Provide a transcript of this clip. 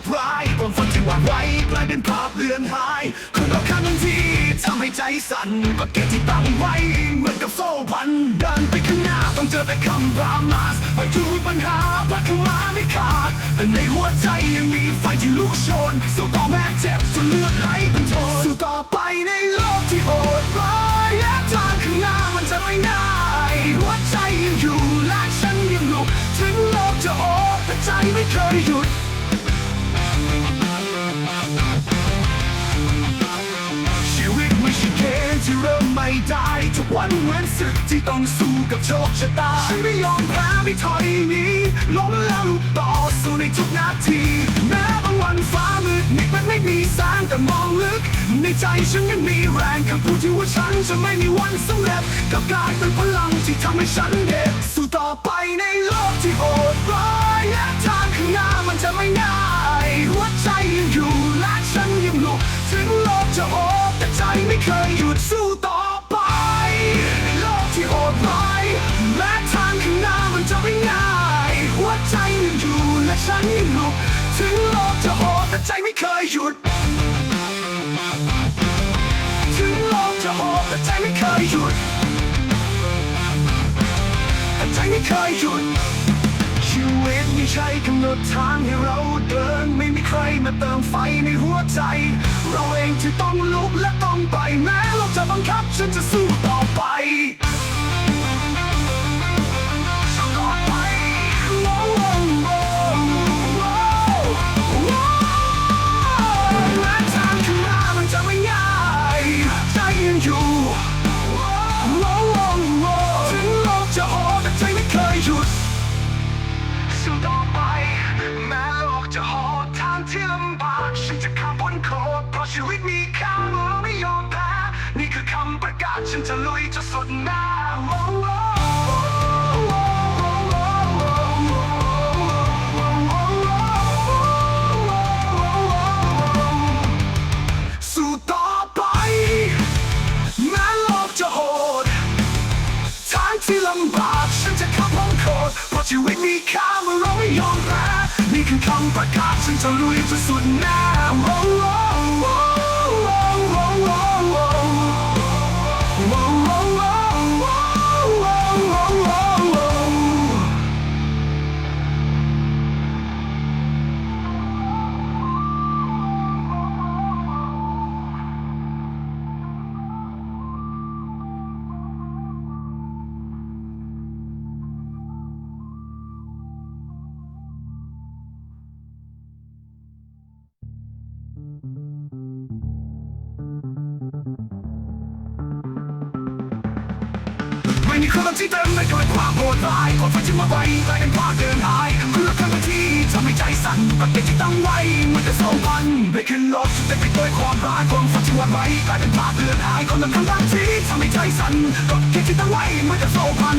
ดร้ายความฝันที่หวานไว้กลายเป็นภาพเลือนหายคนเราข้างบางทีทำให้ใจสั่นก็เกตที่ตั้งไว้เหมือนกับโซ่พันเดินไปข้างหน้าต้องเจอแต่คำรามาสไปทุกปัญหาพัดเข้ามาไม่ขาดแต่ในหัวใจยังมีไฟที่ลุกโชนสู้ต่อแม้เจ็บจนเลือดไหลเป็นโทนสู้ต่อไปในโลกที่โหดร้ายและทางข้างหน้ามันจะไม่ง่าย ไม่เคยหยุดชีวิตไม่ใช่เกมที่เริ่มไม่ได้ทุกวันเหมือนศึกที่ต้องสู้กับโชคชะตาฉันไม่ยอมแพ้ไม่ถอยหนีล้มแล้วลุกต่อสู้ในทุกนาทีแม้บางวันฟ้ามืดมิดมันไม่มีแสงแต่มองลึก ในใจฉันยังมีแรงคำพูดที่ว่าฉันจะไม่มีวันสำเร็จกับกลายเป็นพลังที่ทำให้ฉันเด็ดสู้ต่อไปในโลกที่โหดร้ายและท จะไม่ง่ายหัวใจยังอยู่และฉันยังลุกถึงโลกจะโอบแต่ใจไม่เคยหยุดสู้ต่อไปโลกที่โหดร้ายและทางข้างหน้ามันจะไม่ง่ายหัวใจยังอยู่และฉันยังลุกถึงโลกจะโหดแต่ใจไม่เคยหยุดถึงโลกจะโหดแต่ใจไม่เคยหยุดแต่ใจไม่เคยหยุด ชีวิตไม่ใช่กำหนดทางให้เราเดิน ไม่มีใครมาเติมไฟในหัวใจ เราเองที่ต้องลุกและต้องไปแม้โลกจะบังคับฉันจะสู้ต่อไปำบากฉันจะข้ามพ้นโคตรเพราะชีวิตมีค่ามื่ไม่ยอมแพ้ นี่คือคำประกาศฉันจะลุยจะสดหน้าสู้ต่อไป แม้โลกจะโหดทางที่ลำบากฉันจะข้พ้นโคตรเพราะชีวิตมีค่ามื่ไม่ยอมแพ้ คือคำประกาศฉันจะลุยจนสุดหน้าโว้ ไม่มีคนที่เต็มไปด้วยความโหดร้ายคนฝันที่มาไว้กลายเป็นความเดินหายเมื่อครั้งที่ทำให้ใจสั่นกับเด็กที่ตั้งไว้มันจะสองพันไม่ขึ้นรถเต็มไปด้วยความร้ายความฝันที่ว่าไว้กลายเป็นภาพเลือนหายคนละครั้งที่ทำให้ใจสั่นกับเด็กที่ตั้งไว้มันจะสองพัน